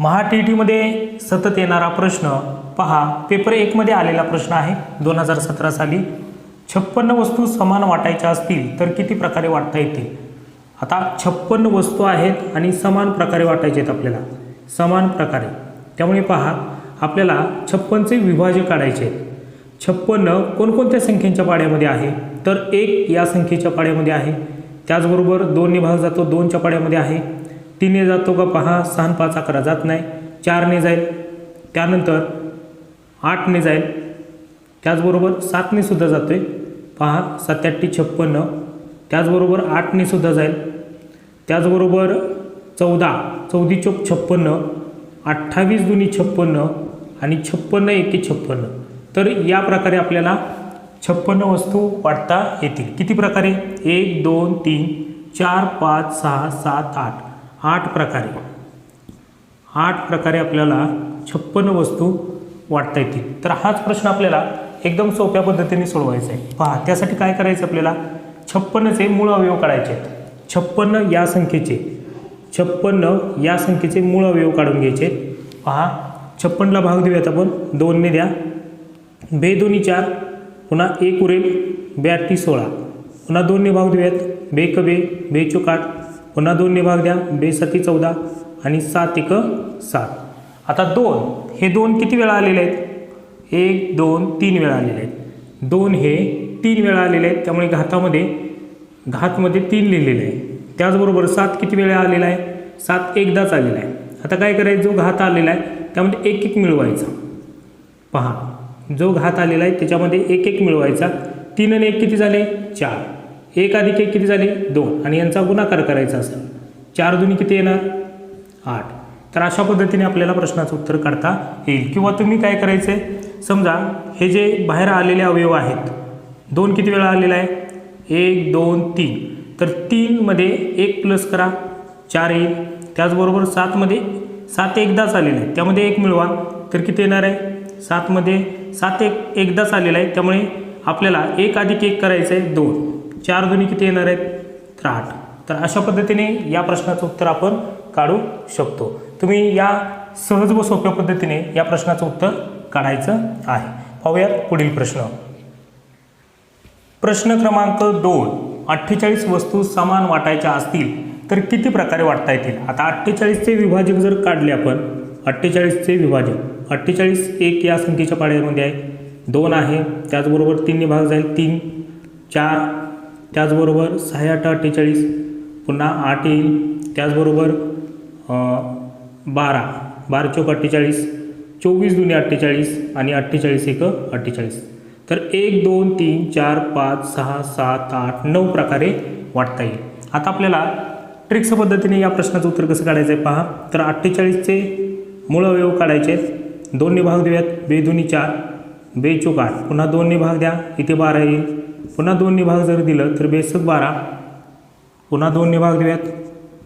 महा T टीमध्ये सतत येणारा प्रश्न पहा. पेपर एकमध्ये आलेला प्रश्न आहे. दोन हजार सतरा साली छप्पन्न वस्तू समान वाटायच्या असतील तर किती प्रकारे वाटता येतील? आता छप्पन्न वस्तू आहेत आणि समान प्रकारे वाटायचे आहेत आपल्याला. समान प्रकारे. त्यामुळे पहा आपल्याला छप्पनचे विभाज्य काढायचे आहेत. छप्पन्न कोणकोणत्या संख्येच्या पाड्यामध्ये आहे? तर एक या संख्येच्या पाड्यामध्ये आहे. त्याचबरोबर दोनने भाग जातो दोनच्या पाड्यामध्ये आहे. तीनने जातो का पहा सहा पाच अकरा जात नाही. चारने जाईल त्यानंतर आठने जाईल. त्याचबरोबर सातने सुद्धा जातो आहे पहा सत्याऐंशी छप्पन्न. त्याचबरोबर आठने सुद्धा जाईल. त्याचबरोबर चौदा चौदी चौक छप्पन्न. अठ्ठावीस दुनी छप्पन्न आणि छप्पन्न एके छप्पन्न. तर या प्रकारे आपल्याला छप्पन्न वस्तू वाटता येतील. किती प्रकारे? एक दोन तीन चार पाच सहा सात आठ. आठ प्रकारे. आठ प्रकारे आपल्याला छप्पन्न वस्तू वाटता येतील तर हाच प्रश्न आपल्याला एकदम सोप्या पद्धतीने सोडवायचा आहे पहा त्यासाठी काय करायचं आपल्याला? छप्पन्नचे मूळ अवयव काढायचे आहेत. छप्पन्न या संख्येचे. छप्पन्न या संख्येचे मूळ अवयव काढून घ्यायचे. आहेत. पहा छप्पनला भाग देऊयात आपण. दोनने द्या. बे दोन्ही चार पुन्हा एक उरेल. ब्याटी सोळा. पुन्हा दोनने भाग देऊयात. बे कबे बे चुकाट पुन्हा दोनने भाग द्या. बेसती चौदा आणि सात एक सात. आता दोन हे दोन किती वेळा आलेले आहेत? एक दोन तीन वेळा आलेले आहेत. दोन हे तीन वेळा आलेले आहेत. त्यामुळे घातामध्ये घातमध्ये तीन लिहिलेले आहे. त्याचबरोबर सात किती वेळा आलेला आहे? सात एकदाच आलेला आहे. आता काय करायचं? जो घात आलेला आहे त्यामध्ये एक एक मिळवायचा. पहा. जो घात आलेला आहे त्याच्यामध्ये एक एक मिळवायचा. तीन आणि एक किती झाले? चार. एक अधिक एक किती झाले? दोन. आणि यांचा गुणाकार करायचा असेल चार दुनी किती येणार? आठ. तर अशा पद्धतीने आपल्याला प्रश्नाचं उत्तर काढता येईल. किंवा तुम्ही काय करायचं आहे समजा हे जे बाहेर आलेले अवयव आहेत दोन किती वेळा आलेला आहे? एक दोन तीन. तर तीनमध्ये एक प्लस करा. चार येईल त्याचबरोबर सातमध्ये सात एकदाच आलेलं आहे त्यामध्ये एक मिळवा. तर किती येणार आहे? सातमध्ये सात एक एकदाच आलेला आहे. त्यामुळे आपल्याला एक अधिक एक करायचं आहे दोन. चार दोन्ही किती येणार आहेत? तर आठ. तर अशा पद्धतीने या प्रश्नाचं उत्तर आपण काढू शकतो. तुम्ही या सहज व सोप्या पद्धतीने या प्रश्नाचं उत्तर काढायचं आहे. पाहूयात पुढील प्रश्न. प्रश्न क्रमांक दोन. अठ्ठेचाळीस वस्तू समान वाटायच्या असतील तर किती प्रकारे वाटता येतील? आता अठ्ठेचाळीसचे विभाजक जर काढले आपण अठ्ठेचाळीसचे विभाजक. अठ्ठेचाळीस एक या संख्येच्या पाड्यामध्ये आहे. दोन आहे. त्याचबरोबर तीनने भाग जाईल तीन. चार त्याचबरोबर सहा आठ अठ्ठेचाळीस पुन्हा आठ येईल. त्याचबरोबर बारा बारा चौक अठ्ठेचाळीस चोवीस दुने अठ्ठेचाळीस आणि अठ्ठेचाळीस एक अठ्ठेचाळीस. तर एक दोन तीन चार पाच सहा सात आठ नऊ प्रकारे वाटता येईल. आता आपल्याला ट्रिक्स पद्धतीने या प्रश्नाचं उत्तर कसं काढायचं आहे पहा. तर अठ्ठेचाळीसचे मूळ अवयव काढायचे आहेत. दोनने भाग देऊयात. बेदुनी चार. बे चोक आठ. पुन्हा दोनने भाग द्या. इथे बारा येईल. पुन्हा दोन भाग जर दिलं तर बेसक बारा. पुन्हा दोन भाग देऊयात.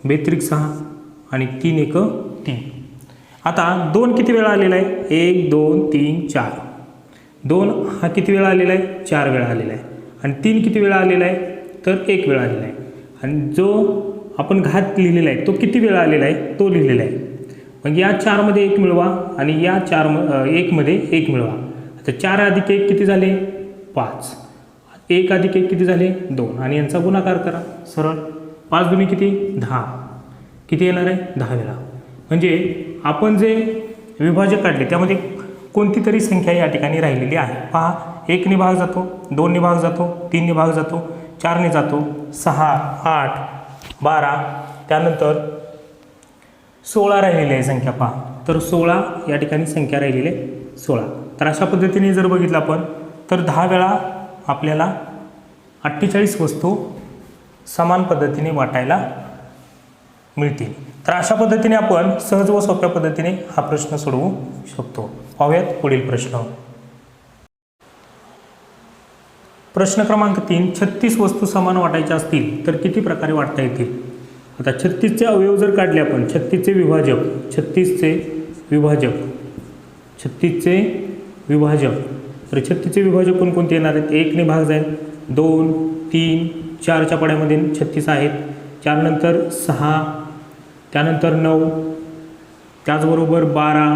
बेत्रिक सहा आणि तीन एक तीन. आता दोन किती वेळा आलेला आहे? एक दोन तीन चार. दोन हा किती वेळा आलेला आहे? चार वेळा आलेला आहे. आणि तीन किती वेळा आलेला आहे? तर एक वेळा आलेला आहे. आणि जो आपण घात लिहिलेला आहे तो किती वेळा आलेला आहे? तो लिहिलेला आहे. मग या चारमध्ये एक मिळवा आणि या चार म एकमध्ये एक मिळवा. आता चार अधिक एक किती झाले? पाच. एक अधिक एक किती झाले? दोन. आणि यांचा गुणाकार करा. सरळ. पाच दुनी किती? दहा. किती येणार आहे? दहा वेळा म्हणजे आपण जे विभाजक काढले त्यामध्ये कोणती तरी संख्या या ठिकाणी राहिलेली आहे. पहा एकने भाग जातो दोनने भाग जातो तीनने भाग जातो चारने जातो सहा आठ बारा त्यानंतर सोळा राहिलेली आहे संख्या पहा. तर सोळा या ठिकाणी संख्या राहिलेली आहे सोळा. तर अशा पद्धतीने जर बघितलं आपण तर दहा वेळा आपल्याला अठ्ठेचाळीस वस्तू समान पद्धतीने वाटायला मिळतील. तर अशा पद्धतीने आपण सहज व सोप्या पद्धतीने हा प्रश्न सोडवू शकतो. पाहूयात पुढील प्रश्न. प्रश्न क्रमांक तीन छत्तीस वस्तू समान वाटायच्या असतील तर किती प्रकारे वाटता येतील? आता छत्तीसचे अवयव जर काढले आपण छत्तीसचे विभाजक छत्तीसचे विभाजक छत्तीसचे विभाजक. तर छत्तीसचे विभाजक कोणकोणते येणार आहेत? एकने भाग जाईल. दोन तीन चारच्या पाड्यामध्ये छत्तीस आहेत. त्यानंतर सहा त्यानंतर नऊ त्याचबरोबर बारा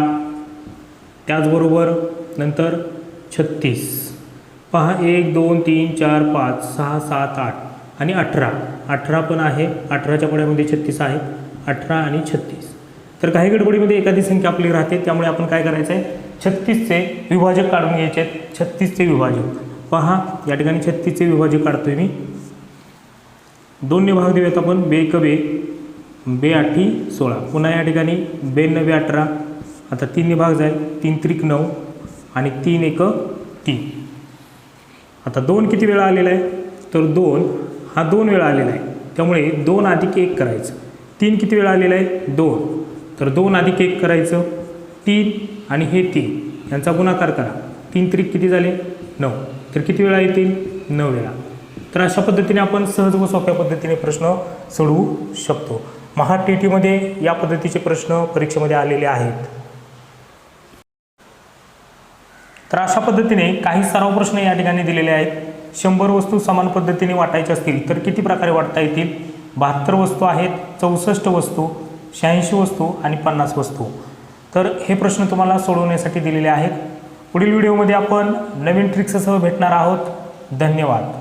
त्याचबरोबर नंतर छत्तीस. पहा एक दोन तीन चार पाच सहा सात आठ आणि अठरा. अठरा पण आहे. अठराच्या पड्यामध्ये छत्तीस आहे अठरा आणि छत्तीस. तर काही गडबडीमध्ये एखादी संख्या आपली राहते. त्यामुळे आपण काय करायचं आहे छत्तीसचे विभाजक काढून घ्यायचे आहेत. छत्तीसचे विभाजक. पहा या ठिकाणी छत्तीसचे विभाजक काढतोय मी. दोनने भाग देऊयात आपण. बे कबे बे. बे आठी सोळा. पुन्हा या ठिकाणी बे नवे अठरा. आता तीनने भाग जाईल. तीन त्रिक नऊ आणि तीन एक तीन. आता दोन किती वेळा आलेला आहे? तर दोन हा दोन वेळा आलेला आहे. त्यामुळे दोन अधिक एक करायचं. तीन किती वेळा आलेला आहे? दोन. तर दोन अधिक एक करायचं. तीन आणि हे तीन. यांचा गुणाकार करा. तीन त्रिक किती झाले? नऊ. तर किती वेळा येतील? नऊ वेळा. तर अशा पद्धतीने आपण सहज व सोप्या पद्धतीने प्रश्न सोडवू शकतो. महा टी टीमध्ये या पद्धतीचे प्रश्न परीक्षेमध्ये आलेले आहेत. तर अशा पद्धतीने काही सराव प्रश्न या ठिकाणी दिलेले आहेत. शंभर वस्तू समान पद्धतीने वाटायच्या असतील तर किती प्रकारे वाटता येतील? बहात्तर वस्तू आहेत चौसष्ट वस्तू शहाऐंशी वस्तू आणि पन्नास वस्तू. तर हे प्रश्न तुम्हाला सोडवण्यासाठी दिलेले आहेत. पुढील व्हिडिओमध्ये आपण नवीन ट्रिक्ससह भेटणार आहोत. धन्यवाद.